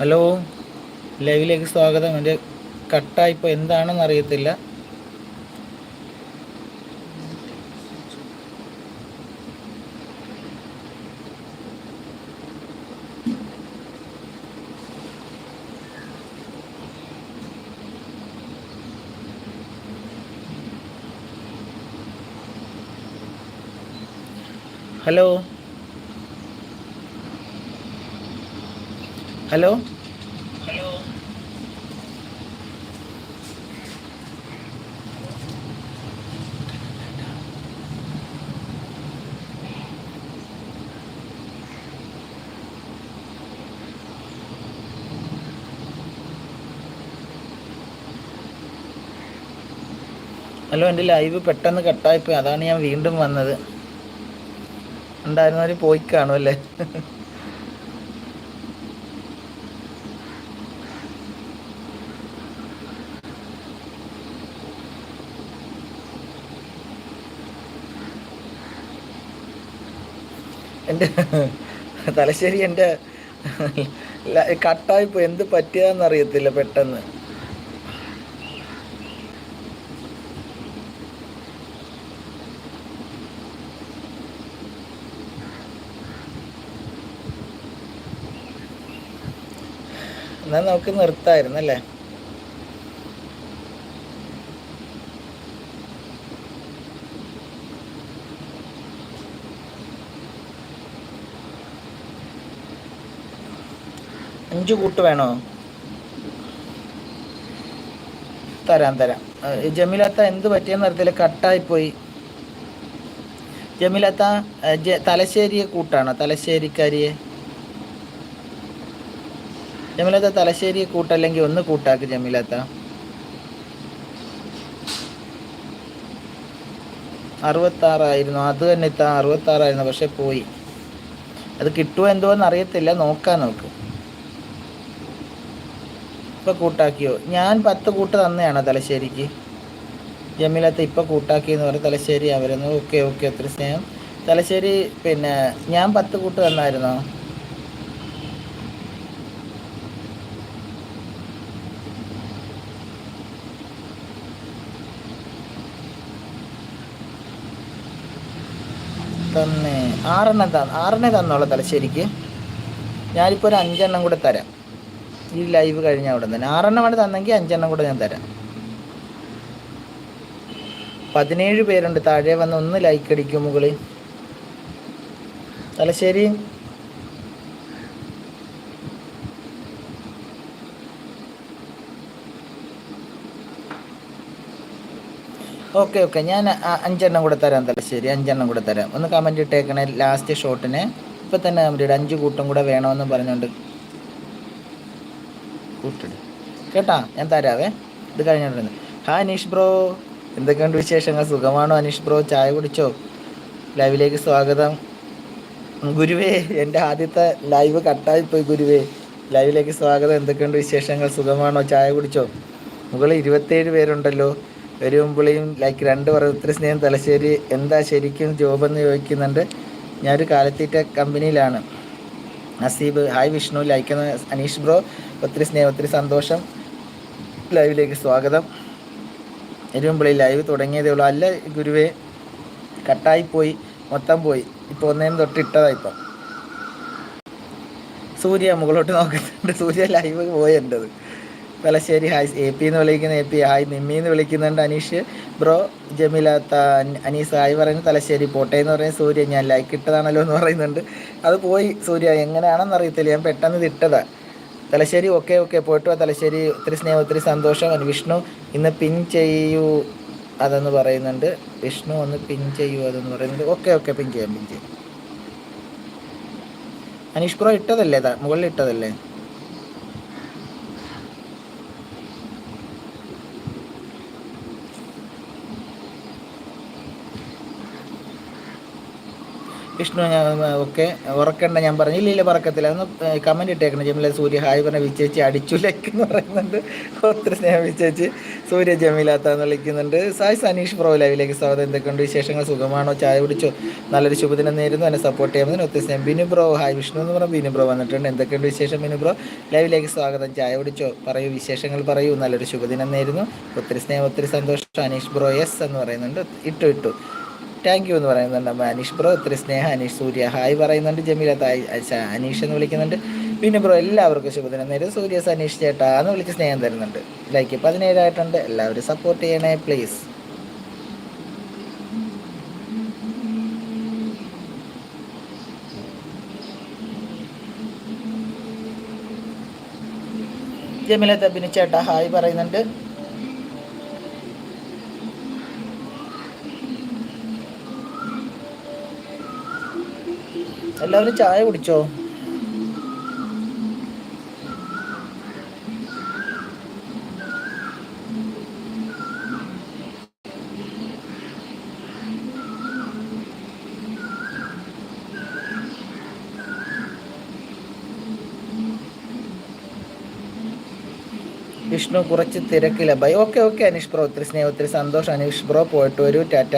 Hello ലൈവിലേക്ക് സ്വാഗതം. എന്റെ കട്ടായിപ്പോൾ എന്താണെന്ന് അറിയത്തില്ല. ഹലോ? ഹലോ? ഹലോ എന്റെ ലൈവ് പെട്ടെന്ന് കട്ടായിപ്പോയി. അതാണ് ഞാൻ വീണ്ടും വന്നത്. ഉണ്ടായിരുന്നവർ പോയി കാണും അല്ലേ? എന്റെ തലശ്ശേരി എന്റെ കട്ടായിപ്പോയി. എന്ത് പറ്റിയതെന്നറിയത്തില്ല പെട്ടെന്ന്. എന്നാൽ നമുക്ക് നിർത്തായിരുന്നു അല്ലേ? അഞ്ചു കൂട്ട് വേണോ? തരാം തരാം. ജമീലത്ത എന്ത് പറ്റിയെന്ന് അറിയത്തില്ല കട്ടായിപ്പോയി. ജമീലത്ത തലശ്ശേരിയെ കൂട്ടാണോ? തലശ്ശേരിക്കാരിയെ? ജമീലത്ത തലശ്ശേരി കൂട്ടല്ലെങ്കിൽ ഒന്ന് കൂട്ടാക്ക് ജമീലത്ത. അറുപത്താറായിരുന്നു അത് തന്നെ ഇത്ത അറുപത്താറായിരുന്നു പക്ഷെ പോയി. അത് കിട്ടുമോ എന്തോ എന്ന് അറിയത്തില്ല നോക്കാൻ നോക്ക് ഇപ്പൊ കൂട്ടാക്കിയോ? ഞാൻ പത്ത് കൂട്ട് തന്നെയാണോ തലശ്ശേരിക്ക്. ജമീലത്ത് ഇപ്പൊ കൂട്ടാക്കി എന്ന് പറഞ്ഞ് തലശ്ശേരി അവരുന്നു. ഓക്കെ ഓക്കെ ഒത്തിരി സ്നേഹം. തലശ്ശേരി പിന്നെ ഞാൻ പത്ത് കൂട്ട് തന്നായിരുന്നോ? തന്നെ. ആറെണ്ണം ത ആറെണ്ണേ തന്നോളൂ തലശ്ശേരിക്ക് ഞാനിപ്പോൾ ഒരു അഞ്ചെണ്ണം കൂടെ തരാം. ഈ ലൈവ് കഴിഞ്ഞ അവിടെ തന്നെ. ആറെണ്ണമാണ് തന്നെങ്കിൽ അഞ്ചെണ്ണം കൂടെ ഞാൻ തരാം. പതിനേഴ് പേരുണ്ട്. താഴെ വന്ന് ഒന്ന് ലൈക്ക് അടിക്കും മുകളിൽ. Thalassery okay okay. ഞാൻ അഞ്ചെണ്ണം കൂടെ തരാം തലശ്ശേരി അഞ്ചെണ്ണം കൂടെ തരാം. ഒന്ന് കമന്റ് ഇട്ടേക്കണേ ലാസ്റ്റ് ഷോട്ടിന് ഇപ്പം തന്നെ കമന്റ് അഞ്ച് കൂട്ടം കൂടെ വേണമെന്ന് പറഞ്ഞുകൊണ്ട് കൂട്ടിട്. കേട്ടാ? ഞാൻ തരാവേ. ഇത് കഴിഞ്ഞിട്ടുണ്ട് ഹാ അനീഷ് ബ്രോ. എന്തൊക്കെയുണ്ട് വിശേഷങ്ങൾ? സുഖമാണോ അനീഷ് ബ്രോ? ചായ കുടിച്ചോ? ലൈവിലേക്ക് സ്വാഗതം. ഗുരുവേ എന്റെ ആദ്യത്തെ ലൈവ് കട്ടായിപ്പോയി ഗുരുവേ. ലൈവിലേക്ക് സ്വാഗതം. എന്തൊക്കെയുണ്ട് വിശേഷങ്ങൾ? സുഖമാണോ? ചായ കുടിച്ചോ? മുകളിൽ ഇരുപത്തേഴ് പേരുണ്ടല്ലോ. വരുമ്പുളിയും ലൈക്ക് രണ്ട് വർദ്ധത്തിന് സ്നേഹം തലശ്ശേരി എന്താ ശരിക്കും ജോബ് എന്ന് ചോദിക്കുന്നുണ്ട്. ഞാനൊരു കാലത്തീറ്റ കമ്പനിയിലാണ്. നസീബ് ഹായ് വിഷ്ണു ലൈക്കുന്ന അനീഷ് ബ്രോ ഒത്തിരി സ്നേഹം ഒത്തിരി സന്തോഷം. ലൈവിലേക്ക് സ്വാഗതം. എരുമ്പളി ലൈവ് തുടങ്ങിയതേ ഉള്ളൂ. അല്ല ഗുരുവേ കട്ടായി പോയി മൊത്തം പോയി. ഇപ്പോൾ ഒന്നേം തൊട്ട് ഇട്ടതാ ഇപ്പം. സൂര്യ മുകളോട്ട് നോക്കുന്നുണ്ട്. സൂര്യ ലൈവ് പോയി തലശ്ശേരി ഹായ് എ പി എന്ന് വിളിക്കുന്ന എ പി ഹായ് നിമ്മി എന്ന് വിളിക്കുന്നുണ്ട് അനീഷ്. ബ്രോ ജമീല അനീസ് ഹായ് പറയുന്നു തലശ്ശേരി പോട്ടെ എന്ന് പറയുന്നത് സൂര്യ ഞാൻ ലൈക്ക് ഇട്ടതാണല്ലോ എന്ന് പറയുന്നുണ്ട്. അത് പോയി സൂര്യ എങ്ങനെയാണെന്ന് അറിയത്തില്ല. ഞാൻ പെട്ടെന്ന് ഇത് തലശ്ശേരി ഓക്കെ ഓക്കെ പോയിട്ട് തലശ്ശേരി ഒത്തിരി സ്നേഹം ഒത്തിരി സന്തോഷം. വിഷ്ണു ഇന്ന് പിൻ ചെയ്യൂ അതെന്ന് പറയുന്നുണ്ട്. വിഷ്ണു ഒന്ന് പിൻ ചെയ്യൂ അതെന്ന് പറയുന്നുണ്ട്. ഓക്കെ ഓക്കെ പിൻ ചെയ്യാം പിൻ ചെയ്യാം. അനീഷ് ബ്രോ ഇട്ടതല്ലേ? മുകളിൽ ഇട്ടതല്ലേ? വിഷ്ണു ഒക്കെ ഉറക്കണ്ട ഞാൻ പറഞ്ഞു. ഇല്ല പറക്കത്തില്ല. ഒന്ന് കമന്റ് ഇട്ടേക്കണം. ജമീല സൂര്യ ഹായ് പറഞ്ഞ വിചേച്ചി അടിച്ചു എന്ന് പറയുന്നുണ്ട്. ഒത്തിരി സ്നേഹം വിചേച്ചി സൂര്യ ജമീലാത്താന്ന് വിളിക്കുന്നുണ്ട്. സായ് സനീഷ് പ്രോ ലൈവിലേക്ക് സ്വാഗതം. എന്തൊക്കെയുണ്ട് വിശേഷങ്ങൾ? സുഖമാണോ? ചായ കുടിച്ചോ? നല്ലൊരു ശുഭദിനം നേരുന്നു. എന്നെ സപ്പോർട്ട് ചെയ്യുന്നതിന് ഒത്തിരി സ്നേഹം. ബിനു ബ്രോ ഹായ് വിഷ്ണു എന്ന് പറഞ്ഞാൽ ബിനു ബ്രോ വന്നിട്ടുണ്ട്. എന്തൊക്കെയുണ്ട് വിശേഷം ബിനു ബ്രോ ലൈവിലേക്ക് സ്വാഗതം. ചായ കുടിച്ചോ? പറയൂ വിശേഷങ്ങൾ പറയൂ. നല്ലൊരു ശുഭദിനം നേരുന്നു. ഒത്തിരി സ്നേഹം ഒത്തിരി സന്തോഷം. അനീഷ് ബ്രോ എസ് എന്ന് പറയുന്നുണ്ട്. ഇട്ടു ഇട്ടു. താങ്ക് യു എന്ന് പറയുന്നുണ്ട്. അമ്മ അനീഷ് ബ്രോ ഇത്ര സ്നേഹ അനീഷ് സൂര്യ. ഹായ് പറയുന്നുണ്ട്. ജമീല തായ് അനീഷ് എന്ന് വിളിക്കുന്നുണ്ട്. പിന്നെ ബ്രോ എല്ലാവർക്കും ശുഭദിനം. നേരം സൂര്യ സനീഷ് ചേട്ടാ എന്ന് വിളിച്ച് സ്നേഹം തരുന്നുണ്ട്. ലൈക്ക് പതിനേഴായിട്ടുണ്ട്. എല്ലാവരും സപ്പോർട്ട് ചെയ്യണേ പ്ലീസ് ജമീല തബിന് ചേട്ടാ ഹായ് പറയുന്നുണ്ട്. എല്ലാവരും ചായ കുടിച്ചോ? വിഷ്ണു കുറച്ച് തിരക്കില്ല bye. Okay okay Aneesh bro. ഒത്തിരി സ്നേഹം ഒത്തിരി സന്തോഷം. അനീഷ് ബ്രോ പോയിട്ട് വരൂ. ടാറ്റ.